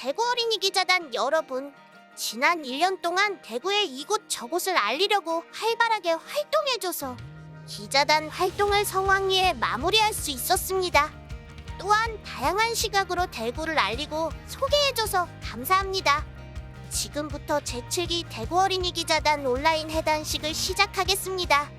안녕하세요. 제7기 대구 어린이 기자단 여러분. 지난 1년 동안 대구의 이곳 저곳을 알리려고 활발하게 활동해줘서 기자단 활동을 성황리에 마무리할 수 있었습니다. 또한 다양한 시각으로 대구를 알리고 소개해줘서 감사합니다. 지금부터 제7기 대구 어린이 기자단 온라인 해단식을 시작하겠습니다.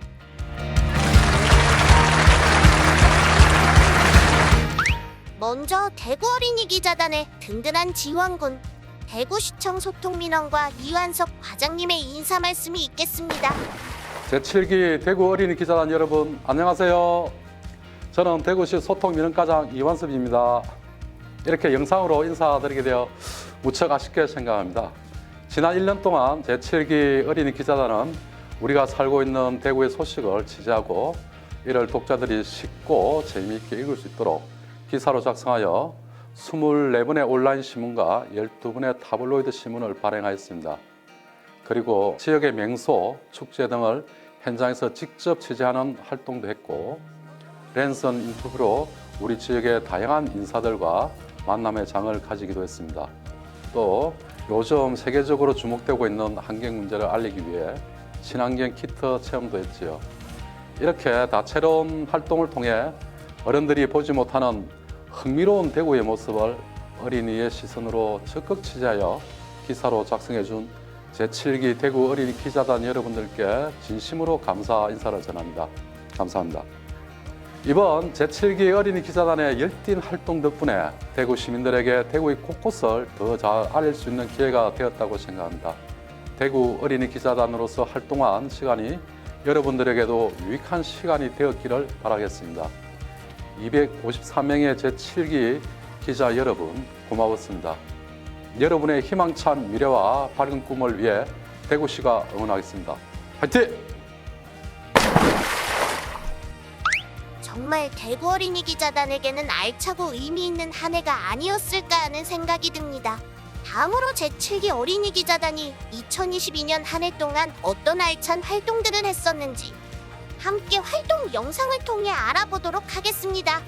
먼저 대구 어린이 기자단의 든든한 지원군 대구시청 소통민원과 이완석 과장님의 인사 말씀이 있겠습니다. 제7기 대구 어린이 기자단 여러분 안녕하세요. 저는 대구시 소통민원과장 이완섭입니다. 이렇게 영상으로 인사드리게 되어 무척 아쉽게 생각합니다. 지난 1년 동안 제7기 어린이 기자단은 우리가 살고 있는 대구의 소식을 취재하고 이를 독자들이 쉽고 재미있게 읽을 수 있도록 기사로 작성하여 24분의 온라인 신문과 12분의 타블로이드 신문을 발행하였습니다. 그리고 지역의 명소, 축제 등을 현장에서 직접 취재하는 활동도 했고 랜선 인터뷰로 우리 지역의 다양한 인사들과 만남의 장을 가지기도 했습니다. 또 요즘 세계적으로 주목되고 있는 환경 문제를 알리기 위해 친환경 키트 체험도 했지요. 이렇게 다채로운 활동을 통해 어른들이 보지 못하는 흥미로운 대구의 모습을 어린이의 시선으로 적극 취재하여 기사로 작성해 준 제7기 대구 어린이 기자단 여러분들께 진심으로 감사 인사를 전합니다. 감사합니다. 이번 제7기 어린이 기자단의 열띤 활동 덕분에 대구 시민들에게 대구의 곳곳을 더 잘 알릴 수 있는 기회가 되었다고 생각합니다. 대구 어린이 기자단으로서 활동한 시간이 여러분들에게도 유익한 시간이 되었기를 바라겠습니다. 253명의 제7기 기자 여러분 고마웠습니다. 여러분의 희망찬 미래와 밝은 꿈을 위해 대구시가 응원하겠습니다. 화이팅! 정말 대구 어린이 기자단에게는 알차고 의미 있는 한 해가 아니었을까 하는 생각이 듭니다. 다음으로 제7기 어린이 기자단이 2022년 한 해 동안 어떤 알찬 활동들을 했었는지 함께 활동 영상을 통해 알아보도록 하겠습니다.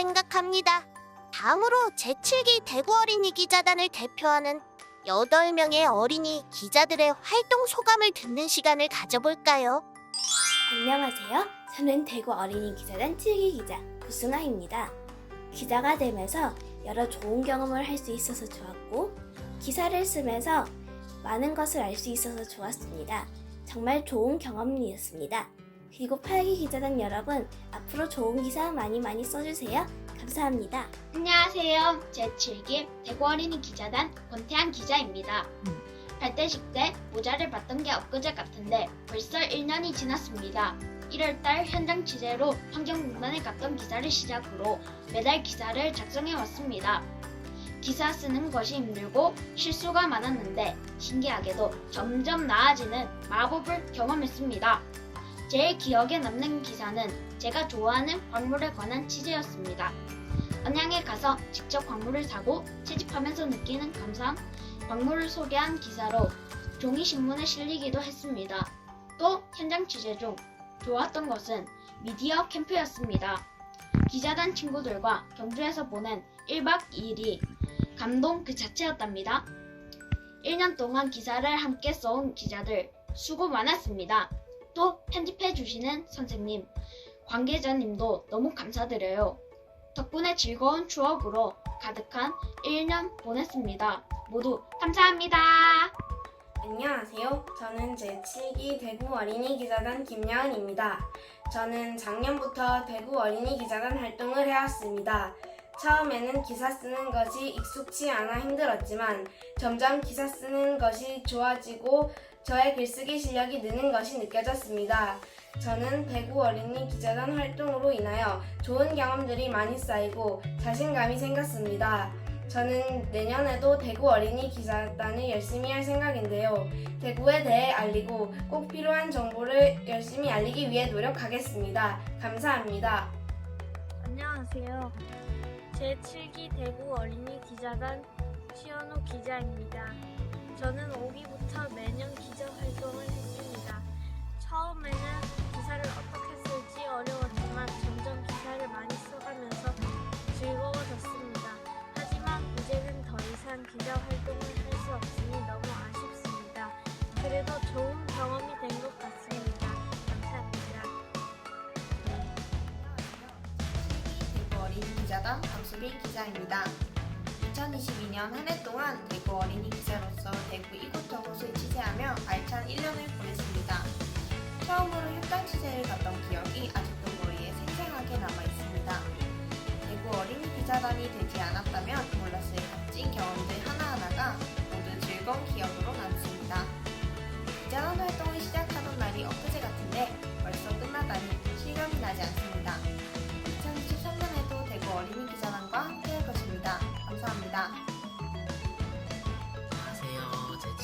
생각합니다. 다음으로 제7기 대구 어린이 기자단을 대표하는 8명의 어린이 기자들의 활동 소감을 듣는 시간을 가져볼까요? 안녕하세요. 저는 대구 어린이 기자단 7기 기자 구승아입니다. 기자가 되면서 여러 좋은 경험을 할 수 있어서 좋았고 기사를 쓰면서 많은 것을 알 수 있어서 좋았습니다. 정말 좋은 경험이었습니다. 그리고 8기 기자단 여러분 앞으로 좋은 기사 많이 많이 써주세요. 감사합니다. 안녕하세요. 제7기 대구 어린이 기자단 권태한 기자입니다. 발대식 때 모자를 봤던 게 엊그제 같은데 벌써 1년이 지났습니다. 1월달 현장 취재로 환경공단에 갔던 기사를 시작으로 매달 기사를 작성해 왔습니다. 기사 쓰는 것이 힘들고 실수가 많았는데 신기하게도 점점 나아지는 마법을 경험했습니다. 제일 기억에 남는 기사는 제가 좋아하는 광물에 관한 취재였습니다. 언양에 가서 직접 광물을 사고 채집하면서 느끼는 감상, 광물을 소개한 기사로 종이 신문에 실리기도 했습니다. 또 현장 취재 중 좋았던 것은 미디어 캠프였습니다. 기자단 친구들과 경주에서 보낸 1박 2일이 감동 그 자체였답니다. 1년 동안 기사를 함께 써온 기자들 수고 많았습니다. 또 편집해 주시는 선생님, 관계자님도 너무 감사드려요. 덕분에 즐거운 추억으로 가득한 1년 보냈습니다. 모두 감사합니다. 안녕하세요. 저는 제7기 대구 어린이 기자단 김야은입니다. 저는 작년부터 대구 어린이 기자단 활동을 해왔습니다. 처음에는 기사 쓰는 것이 익숙치 않아 힘들었지만 점점 기사 쓰는 것이 좋아지고 저의 글쓰기 실력이 느는 것이 느껴졌습니다. 저는 대구 어린이 기자단 활동으로 인하여 좋은 경험들이 많이 쌓이고 자신감이 생겼습니다. 저는 내년에도 대구 어린이 기자단을 열심히 할 생각인데요. 대구에 대해 알리고 꼭 필요한 정보를 열심히 알리기 위해 노력하겠습니다. 감사합니다. 안녕하세요. 제7기 대구 어린이 기자단 시현우 기자입니다. 저는 5기부터 매년 기자 활동을 했습니다. 처음에는 기사를 어떻게 쓸지 어려웠지만 점점 기사를 많이 써가면서 즐거워졌습니다. 하지만 이제는 더 이상 기자 활동을 할 수 없으니 너무 아쉽습니다. 그래도 좋은 경험이 된 것 같습니다. 감사합니다. 대구 어린이 기자단 박수빈 기자입니다. 2022년 한 해 동안 대구 어린이 기자로서 대구 이곳저곳을 취재하며 알찬 1년을 보냈습니다. 처음으로 현장 취재를 갔던 기억이 아직도 머리에 생생하게 남아 있습니다. 대구 어린이 기자단이 되지 않았다면 몰랐을 값진 경험들 하나하나가 모두 즐거운 기억으로 남습니다. 기자단 활동을 시작하던 날이 엊그제 같은데 벌써 끝나다니 실감이 나지 않습니다.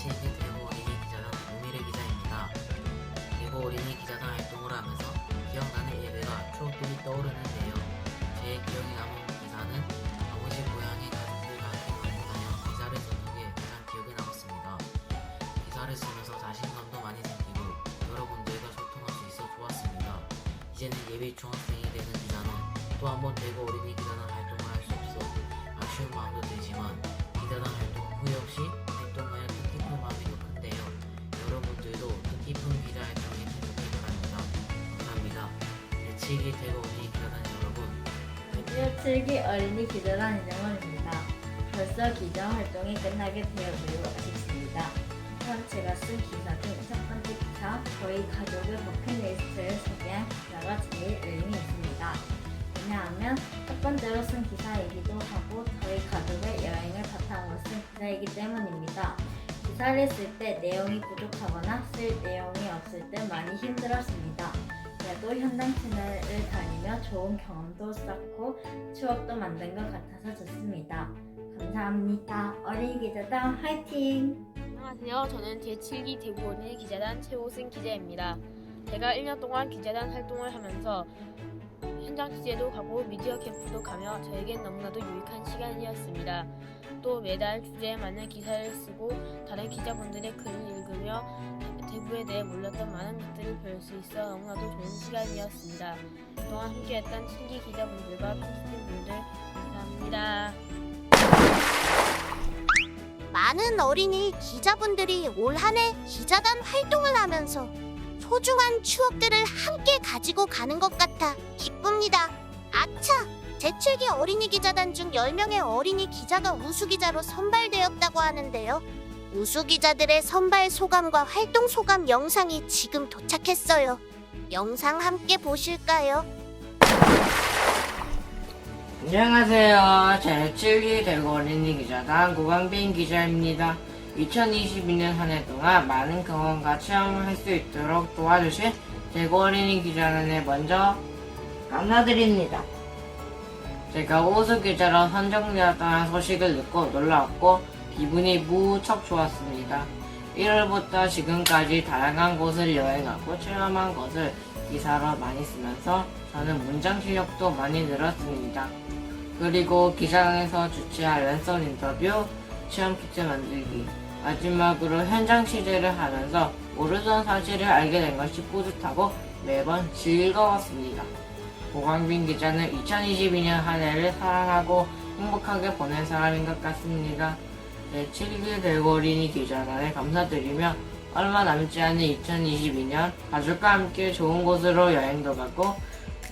제7기 대구 어린이 기자단 노미래 기자입니다. 대구 어린이 기자단 활동을 하면서 기억나는 일들과 추억들이 떠오르는데요. 제 기억에 남은 기사는 아버지 고향의 가족들과 함께 방문하여 기사를 썼던 게 가장 기억에 남았습니다. 기사를 쓰면서 자신감도 많이 생기고 여러분들과 소통할 수 있어 좋았습니다. 이제는 예비 중학생이 되는 기자는 또 한 번 대구 어린이 기자 7기 어린이 기자단 이정원입니다. 벌써 기자 활동이 끝나게 되어 매우 아쉽습니다. 그럼 제가 쓴 기사 중 첫 번째 기사, 저희 가족의 버킷리스트를 소개한 기사가 제일 의미 있습니다. 왜냐하면 첫 번째로 쓴 기사이기도 하고 저희 가족의 여행을 바탕으로 쓴 기사이기 때문입니다. 기사를 쓸 때 내용이 부족하거나 쓸 내용이 없을 때 많이 힘들었습니다. 그래도 현장 채널을 다니며 좋은 경험도 쌓고 추억도 만든 것 같아서 좋습니다. 감사합니다. 어린이 기자단 화이팅! 안녕하세요. 저는 제7기 대구 어린이 기자단 최호승 기자입니다. 제가 1년 동안 기자단 활동을 하면서 현장 취재도 가고 미디어 캠프도 가며 저에겐 너무나도 유익한 시간이었습니다. 또 매달 주제에 맞는 기사를 쓰고 다른 기자분들의 글을 읽으며 대- 대구에 대해 몰랐던 많은 것들을 배울 수 있어 너무나도 좋은 시간이었습니다. 그동안 함께했던 친기 기자분들과 편집진분들 감사합니다. 많은 어린이 기자분들이 올 한 해 기자단 활동을 하면서 소중한 추억들을 함께 가지고 가는 것 같아 기쁩니다. 아차! 제7기 어린이 기자단 중 10명의 어린이 기자가 우수 기자로 선발되었다고 하는데요. 우수 기자들의 선발 소감과 활동 소감 영상이 지금 도착했어요. 영상 함께 보실까요? 안녕하세요. 제7기 대구 어린이 기자단 고광빈 기자입니다. 2022년 한 해 동안 많은 경험과 체험을 할 수 있도록 도와주신 대구 어린이 기자단에 먼저 감사드립니다. 제가 우수 기자로 선정되었다는 소식을 듣고 놀라웠고 기분이 무척 좋았습니다. 1월부터 지금까지 다양한 곳을 여행하고 체험한 것을 기사로 많이 쓰면서 저는 문장 실력도 많이 늘었습니다. 그리고 기장에서 주최할 랜선 인터뷰, 체험 키트 만들기, 마지막으로 현장 취재를 하면서 모르던 사실을 알게 된 것이 뿌듯하고 매번 즐거웠습니다. 고광빈 기자는 2022년 한 해를 사랑하고 행복하게 보낸 사람인 것 같습니다. 제 7기 대구 어린이 기자단에 감사드리며 얼마 남지 않은 2022년 가족과 함께 좋은 곳으로 여행도 가고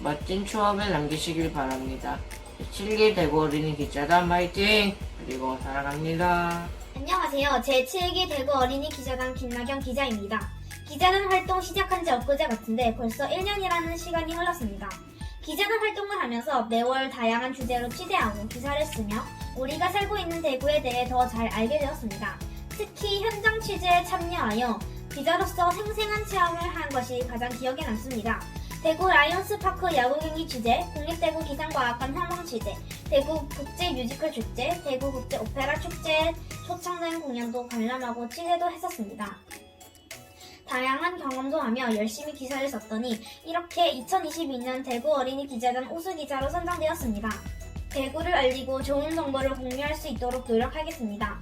멋진 추억을 남기시길 바랍니다. 7기 대구 어린이 기자단 파이팅! 그리고 사랑합니다. 안녕하세요. 제7기 대구 어린이 기자단 김나경 기자입니다. 기자단 활동 시작한 지 엊그제 같은데 벌써 1년이라는 시간이 흘렀습니다. 기자단 활동을 하면서 매월 다양한 주제로 취재하고 기사를 쓰며 우리가 살고 있는 대구에 대해 더 잘 알게 되었습니다. 특히 현장 취재에 참여하여 기자로서 생생한 체험을 한 것이 가장 기억에 남습니다. 대구 라이온스 파크 야구 경기 취재, 국립대구 기상과학관 탐험 취재, 대구 국제 뮤지컬 축제, 대구 국제 오페라 축제 초청된 공연도 관람하고 취재도 했었습니다. 다양한 경험도 하며 열심히 기사를 썼더니 이렇게 2022년 대구 어린이 기자단 우수 기자로 선정되었습니다. 대구를 알리고 좋은 정보를 공유할 수 있도록 노력하겠습니다.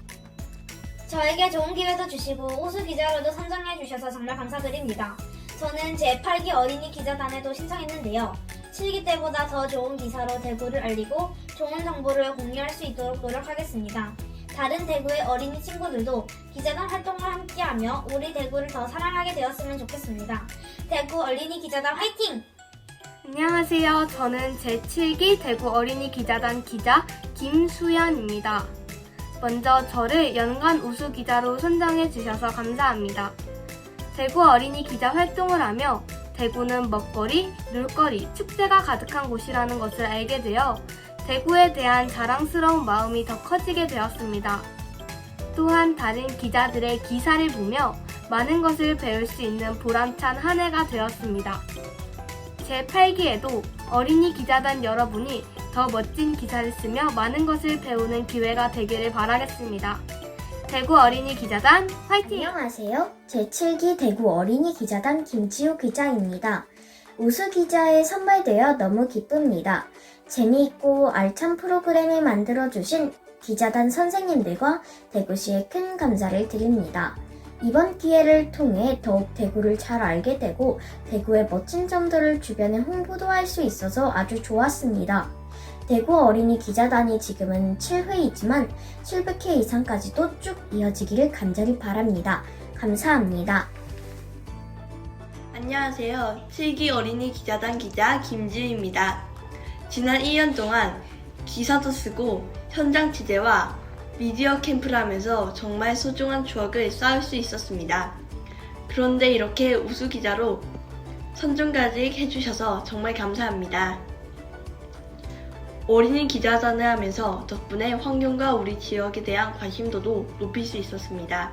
저에게 좋은 기회도 주시고 우수 기자로도 선정해 주셔서 정말 감사드립니다. 저는 제8기 어린이 기자단에도 신청했는데요. 7기 때보다 더 좋은 기사로 대구를 알리고 좋은 정보를 공유할 수 있도록 노력하겠습니다. 다른 대구의 어린이 친구들도 기자단 활동을 함께하며 우리 대구를 더 사랑하게 되었으면 좋겠습니다. 대구 어린이 기자단 화이팅! 안녕하세요. 저는 제7기 대구 어린이 기자단 기자 김수연입니다. 먼저 저를 연간 우수 기자로 선정해 주셔서 감사합니다. 대구 어린이 기자 활동을 하며 대구는 먹거리, 놀거리, 축제가 가득한 곳이라는 것을 알게 되어 대구에 대한 자랑스러운 마음이 더 커지게 되었습니다. 또한 다른 기자들의 기사를 보며 많은 것을 배울 수 있는 보람찬 한 해가 되었습니다. 제8기에도 어린이 기자단 여러분이 더 멋진 기사를 쓰며 많은 것을 배우는 기회가 되기를 바라겠습니다. 대구 어린이 기자단 화이팅! 안녕하세요. 제7기 대구 어린이 기자단 김지호 기자입니다. 우수 기자에 선발되어 너무 기쁩니다. 재미있고 알찬 프로그램을 만들어주신 기자단 선생님들과 대구시에 큰 감사를 드립니다. 이번 기회를 통해 더욱 대구를 잘 알게 되고 대구의 멋진 점들을 주변에 홍보도 할 수 있어서 아주 좋았습니다. 대구 어린이 기자단이 지금은 7회이지만 700회 이상까지도 쭉 이어지기를 간절히 바랍니다. 감사합니다. 안녕하세요. 7기 어린이 기자단 기자 김지우입니다. 지난 1년 동안 기사도 쓰고 현장 취재와 미디어 캠프를 하면서 정말 소중한 추억을 쌓을 수 있었습니다. 그런데 이렇게 우수 기자로 선정까지 해주셔서 정말 감사합니다. 어린이 기자단을 하면서 덕분에 환경과 우리 지역에 대한 관심도도 높일 수 있었습니다.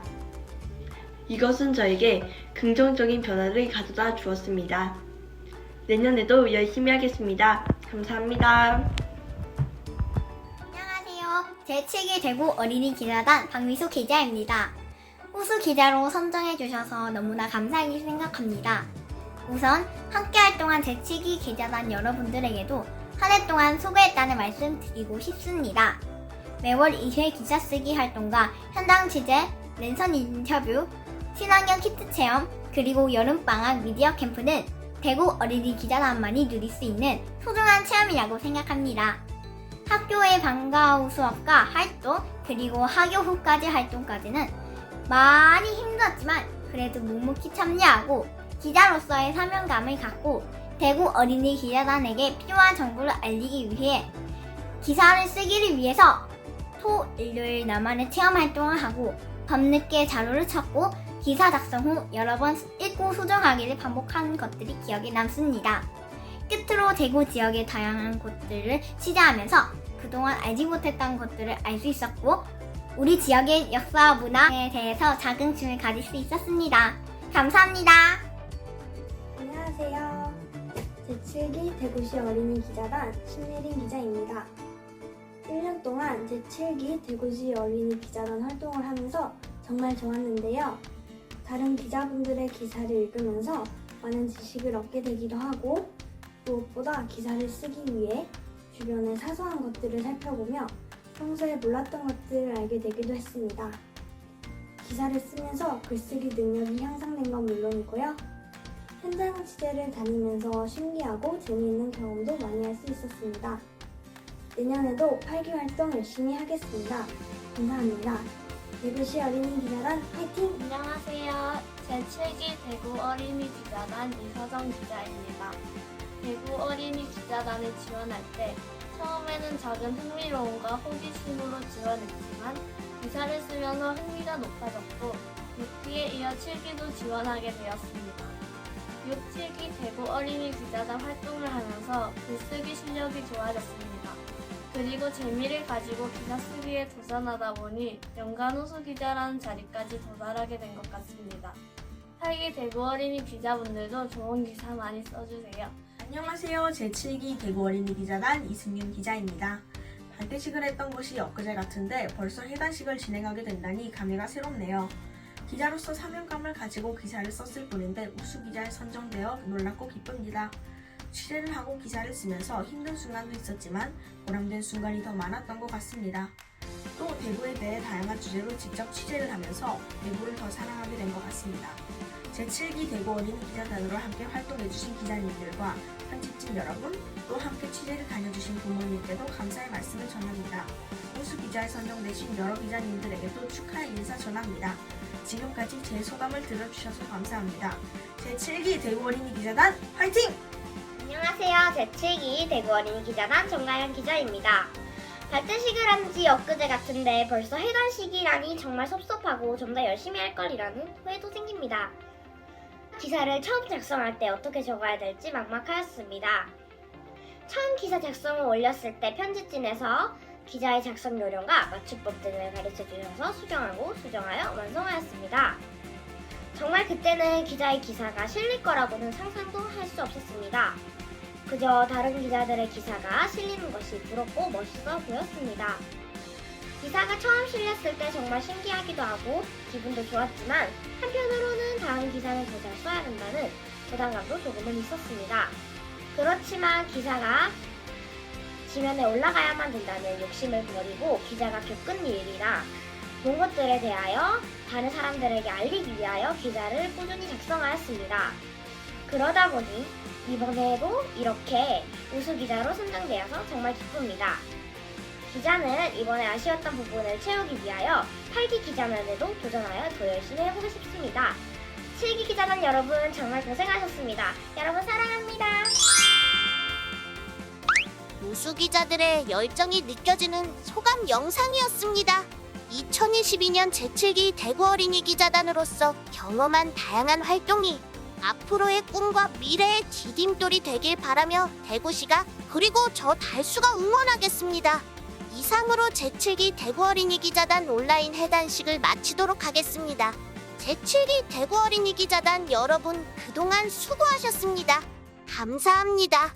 이것은 저에게 긍정적인 변화를 가져다 주었습니다. 내년에도 열심히 하겠습니다. 감사합니다. 안녕하세요. 제7기 대구 어린이 기자단 박미수 기자입니다. 우수 기자로 선정해 주셔서 너무나 감사하게 생각합니다. 우선 함께 활동한 제7기 기자단 여러분들에게도 한 해 동안 수고했다는 말씀 드리고 싶습니다. 매월 2회 기사 쓰기 활동과 현장 취재, 랜선 인터뷰, 친환경 키트 체험, 그리고 여름방학 미디어 캠프는 대구 어린이 기자단만이 누릴 수 있는 소중한 체험이라고 생각합니다. 학교의 방과 후 수업과 활동, 그리고 학교 후까지 활동까지는 많이 힘들었지만 그래도 묵묵히 참여하고 기자로서의 사명감을 갖고 대구 어린이 기자단에게 필요한 정보를 알리기 위해 기사를 쓰기를 위해서 토, 일요일 나만의 체험 활동을 하고 밤늦게 자료를 찾고 기사 작성 후 여러 번 읽고 수정하기를 반복한 것들이 기억에 남습니다. 끝으로 대구 지역의 다양한 곳들을 취재하면서 그동안 알지 못했던 것들을 알 수 있었고 우리 지역의 역사와 문화에 대해서 자긍심을 가질 수 있었습니다. 감사합니다. 안녕하세요. 제7기 대구시 어린이 기자단 신예린 기자입니다. 1년 동안 제7기 대구시 어린이 기자단 활동을 하면서 정말 좋았는데요. 다른 기자분들의 기사를 읽으면서 많은 지식을 얻게 되기도 하고 무엇보다 기사를 쓰기 위해 주변의 사소한 것들을 살펴보며 평소에 몰랐던 것들을 알게 되기도 했습니다. 기사를 쓰면서 글쓰기 능력이 향상된 건 물론이고요. 현장 취재를 다니면서 신기하고 재미있는 경험도 많이 할 수 있었습니다. 내년에도 8기 활동 열심히 하겠습니다. 감사합니다. 대구시 어린이 기자단 화이팅! 안녕하세요. 제7기 대구 어린이 기자단 이서정 기자입니다. 대구 어린이 기자단에 지원할 때 처음에는 작은 흥미로움과 호기심으로 지원했지만 기사를 쓰면서 흥미가 높아졌고 6기에 이어 7기도 지원하게 되었습니다. 6, 7기 대구 어린이 기자단 활동을 하면서 글쓰기 실력이 좋아졌습니다. 그리고 재미를 가지고 기사 쓰기에 도전하다 보니 연간 우수 기자라는 자리까지 도달하게 된 것 같습니다. 8기 대구 어린이 기자분들도 좋은 기사 많이 써주세요. 안녕하세요. 제7기 대구 어린이 기자단 이승윤 기자입니다. 발대식을 했던 것이 엊그제 같은데 벌써 해단식을 진행하게 된다니 감회가 새롭네요. 기자로서 사명감을 가지고 기사를 썼을 뿐인데 우수 기자에 선정되어 놀랍고 기쁩니다. 취재를 하고 기사를 쓰면서 힘든 순간도 있었지만 보람된 순간이 더 많았던 것 같습니다. 또 대구에 대해 다양한 주제로 직접 취재를 하면서 대구를 더 사랑하게 된 것 같습니다. 제7기 대구 어린이 기자단으로 함께 활동해주신 기자님들과 편집진 여러분, 또 함께 취재를 다녀주신 부모님께도 감사의 말씀을 전합니다. 우수 기자에 선정되신 여러 기자님들에게도 축하의 인사 전합니다. 지금까지 제 소감을 들어주셔서 감사합니다. 제7기 대구 어린이 기자단 화이팅! 안녕하세요. 제7기 대구 어린이 기자단 정가연 기자입니다. 발대식을 한 지 엊그제 같은데 벌써 해단식이라니 정말 섭섭하고 좀 더 열심히 할 걸이라는 후회도 생깁니다. 기사를 처음 작성할 때 어떻게 적어야 될지 막막하였습니다. 처음 기사 작성을 올렸을 때 편집진에서 기자의 작성 요령과 맞춤법 등을 가르쳐 주셔서 수정하고 수정하여 완성하였습니다. 정말 그때는 기자의 기사가 실릴 거라고는 상상도 할 수 없었습니다. 그저 다른 기자들의 기사가 실리는 것이 부럽고 멋있어 보였습니다. 기사가 처음 실렸을 때 정말 신기하기도 하고 기분도 좋았지만 한편으로는 다음 기사는 더잘 써야 된다는 부담감도 조금은 있었습니다. 그렇지만 기사가 지면에 올라가야만 된다는 욕심을 버리고 기자가 겪은 일이나 본 것들에 대하여 다른 사람들에게 알리기 위하여 기사를 꾸준히 작성하였습니다. 그러다 보니 이번에도 이렇게 우수 기자로 선정되어서 정말 기쁩니다. 기자는 이번에 아쉬웠던 부분을 채우기 위하여 8기 기자면에도 도전하여 더 열심히 해보고 싶습니다. 7기 기자단 여러분 정말 고생하셨습니다. 여러분 사랑합니다. 우수 기자들의 열정이 느껴지는 소감 영상이었습니다. 2022년 제7기 대구 어린이 기자단으로서 경험한 다양한 활동이 앞으로의 꿈과 미래의 디딤돌이 되길 바라며 대구시가 그리고 저 달수가 응원하겠습니다. 이상으로 제7기 대구 어린이 기자단 온라인 해단식을 마치도록 하겠습니다. 제7기 대구 어린이 기자단 여러분 그동안 수고하셨습니다. 감사합니다.